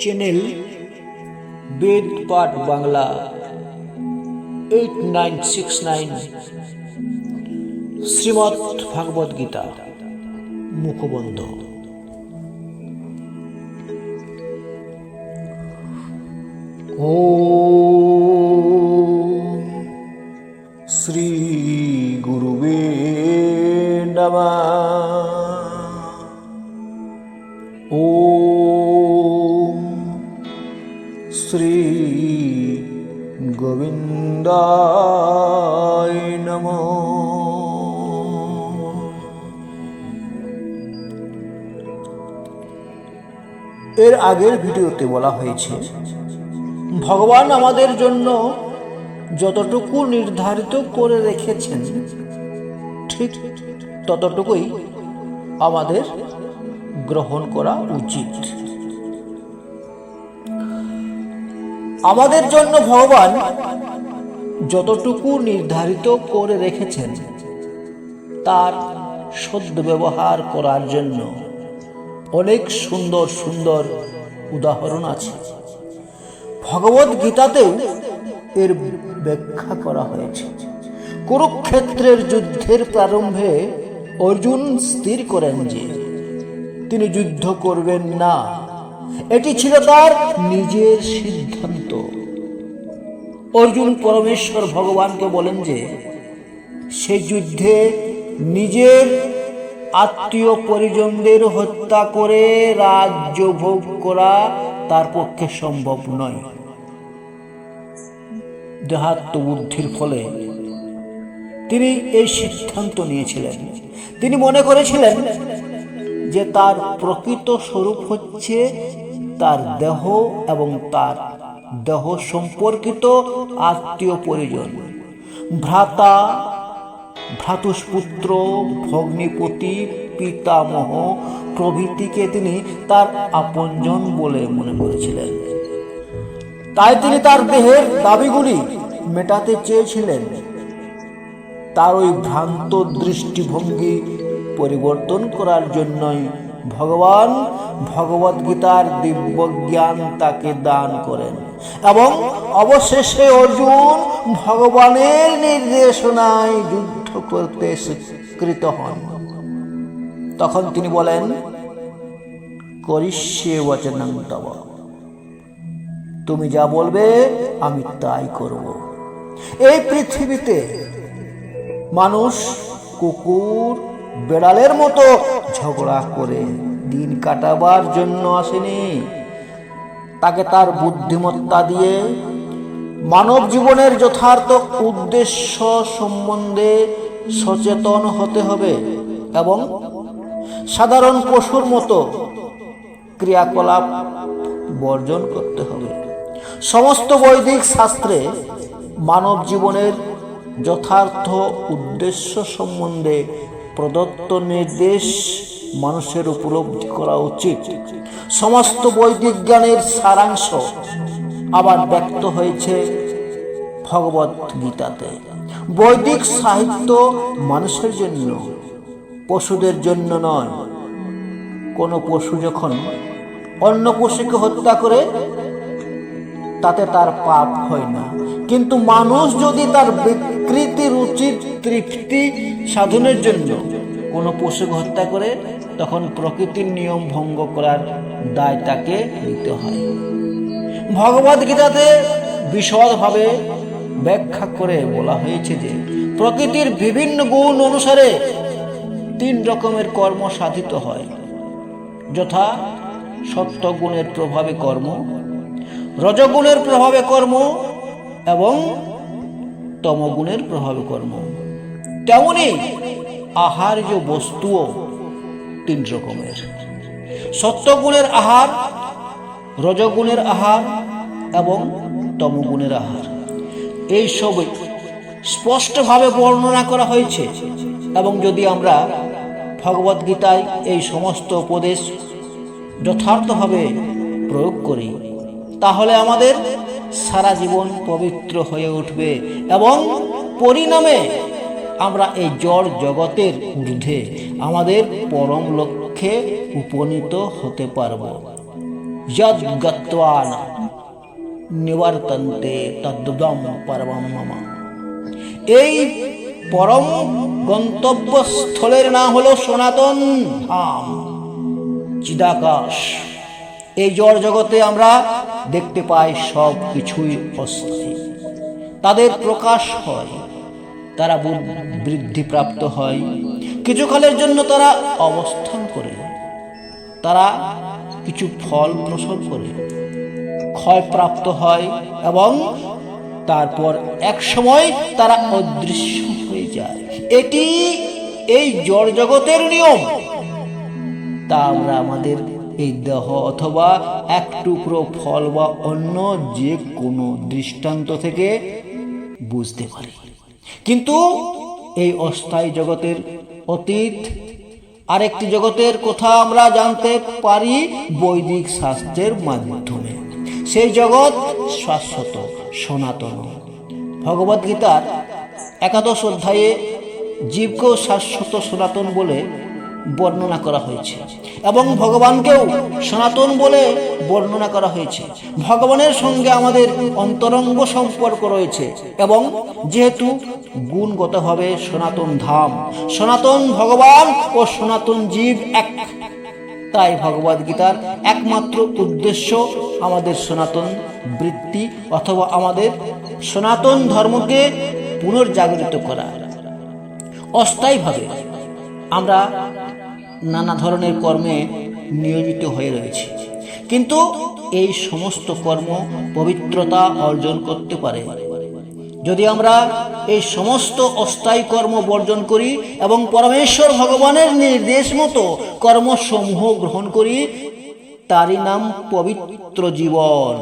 Channel Ved Path Bangla eight nine six nine Shrimad Bhagavad Gita মুখবন্ধ ও শ্রী গুরুবে নমঃ ॐ গোবিন্দায় নমঃ। এর আগের ভিডিওতে বলা হয়েছে, ভগবান আমাদের জন্য যতটুকু নির্ধারিত করে রেখেছেন, ঠিক ততটুকুই আমাদের গ্রহণ করা উচিত। আমাদের জন্য ভগবান যতটুকু নির্ধারিত করে রেখেছেন, তার সদ্য ব্যবহার করার জন্য অনেক সুন্দর সুন্দর উদাহরণ আছে। ভগবত গীতাতেও এর ব্যাখ্যা করা হয়েছে। কুরুক্ষেত্রের যুদ্ধের প্রারম্ভে অর্জুন স্থির করেন যে, তিনি যুদ্ধ করবেন না। এটি ছিল তার নিজের সিদ্ধান্ত। অর্জুন পরমেশ্বর ভগবানকে বলেন যে, সে যুদ্ধে নিজের আত্মীয় পরিজনদের হত্যা করে রাজ্য ভোগ করা তার পক্ষে সম্ভব নয়। দেহাত্ম বুদ্ধির ফলে তিনি এই সিদ্ধান্ত নিয়েছিলেন। তিনি মনে করেছিলেন যে তার প্রকৃত স্বরূপ হচ্ছে তার দেহ এবং তার দেহ সম্পর্কিত আত্মীয় পরিজন ভ্রাতা, ভ্রাতুষ্পুত্র, ভগ্নিপতি, পিতামহ প্রভৃতিকে তিনি তার আপনজন বলে মনে করেছিলেন। তাই তিনি তার দেহের দাবিগুলি মেটাতে চেয়েছিলেন। তার ওই ভ্রান্ত দৃষ্টিভঙ্গি পরিবর্তন করার জন্যই ভগবান ভগবত গীতার দিব্য জ্ঞান তাকে দান করেন। এবং অবশেষে অর্জুন ভগবানের নির্দেশনায় যুদ্ধ করতে স্বীকৃত হন। তখন তিনি বলেন, করিষ্যে বচনং তব। তুমি যা বলবে আমি তাই করব। এই পৃথিবীতে মানুষ কুকুর, বেড়ালের মতো ঝগড়া করে দিন কাটাবার জন্য আসেনি। তাকে তার বুদ্ধিমত্তা দিয়ে মানব জীবনের যথার্থ উদ্দেশ্য সম্বন্ধে সচেতন হতে হবে এবং সাধারণ পশুর মতো ক্রিয়াকলাপ বর্জন করতে হবে। সমস্ত বৈদিক শাস্ত্রে মানব জীবনের যথার্থ উদ্দেশ্য সম্বন্ধে প্রদত্ত নির্দেশ মানুষের উপলব্ধি করা উচিত। সমস্ত বৈদিক জ্ঞানের সারাংশ আবার ব্যক্ত হয়েছে ভগবত গীতাতে। বৈদিক সাহিত্য মানুষের জন্য, পশুদের জন্য নয়। কোনো পশু যখন অন্য পশুকে হত্যা করে, তাতে তার পাপ হয় না। কিন্তু মানুষ যদি তার বিকৃতি রুচির তৃপ্তি সাধনের জন্য কোনো পশুকে হত্যা করে তখন প্রকৃতির নিয়ম ভঙ্গ করার দায় তাকে নিতে হয়। ভগবদ গীতাতে বিশদভাবে ব্যাখ্যা করে বলা হয়েছে যে, প্রকৃতির বিভিন্ন গুণ অনুসারে তিন রকমের কর্ম সাধিত হয়। যথা সত্যগুণের প্রভাবে কর্ম, রজগুণের প্রভাবে কর্ম এবং তমগুণের প্রভাবে কর্ম। তেমনি আহার্য বস্তুও তিন রকমের। সত্যগুণের আহার, রজগুণের আহার এবং তমগুণের আহার। এই সবই স্পষ্টভাবে বর্ণনা করা হয়েছে এবং যদি আমরা ভগবদ্গীতায় এই সমস্ত উপদেশ যথার্থভাবে প্রয়োগ করি, তাহলে আমাদের সারা জীবন পবিত্র হয়ে উঠবে এবং পরিণামে আমরা এই জড় জগতের ঊর্ধ্বে আমাদের পরম লক্ষ্যে উপনীত হতে পারব। যদ গত্বান নিবর্তন্তে তদ্দম পরমম মম। এই পরম গন্তব্যস্থলের নাম হলো সনাতন ধাম, চিদাকাশ। এই জড় জগতে আমরা দেখতে পাই সব কিছুই অস্থায়ী তাদের প্রকাশ হয় তারা বৃদ্ধিপ্রাপ্ত হয়। কিছুকালের জন্য তারা অবস্থান করে। তারা কিছু ফল প্রসব করে, ক্ষয়প্রাপ্ত হয় এবং তারপর এক সময় তারা অদৃশ্য হয়ে যায়। এটি এই জড় জগতের নিয়ম। তা আমরা আমাদের এই দেহ অথবা এক টুকরো ফল বা অন্য যে কোনো দৃষ্টান্ত থেকে বুঝতে পারি। কিন্তু এই অস্থায়ী জগতের অতীত আরেকটি জগতের কথা আমরা জানতে পারি বৈদিক শাস্ত্রের মাধ্যমে। সেই জগৎ শাশ্বত, সনাতন। ভগবদ্গীতার একাদশ অধ্যায়ে জীবকেও শাশ্বত সনাতন বলে বর্ণনা করা হয়েছে। এবং ভগবানকেও সনাতন বলে বর্ণনা করা হয়েছে। ভগবানের সঙ্গে আমাদের অন্তরঙ্গ সম্পর্ক রয়েছে এবং যেহেতু গুণগতভাবে সনাতন ধাম, সনাতন ভগবান ও সনাতন জীব এক, তাই ভগবদ গীতার একমাত্র উদ্দেশ্য আমাদের সনাতন বৃত্তি অথবা আমাদের সনাতন ধর্মকে পুনর্জাগরিত করা। অস্থায়ীভাবে আমরা নানা ধরনের কর্মে নিয়োজিত হয়ে রয়েছি। কিন্তু এই সমস্ত কর্ম পবিত্রতা অর্জন করতে পারে। যদি আমরা এই সমস্ত অস্থায়ী কর্ম বর্জন করি এবং পরমেশ্বর ভগবানের নির্দেশ মতো কর্মসমূহ গ্রহণ করি, তারই নাম পবিত্র জীবন।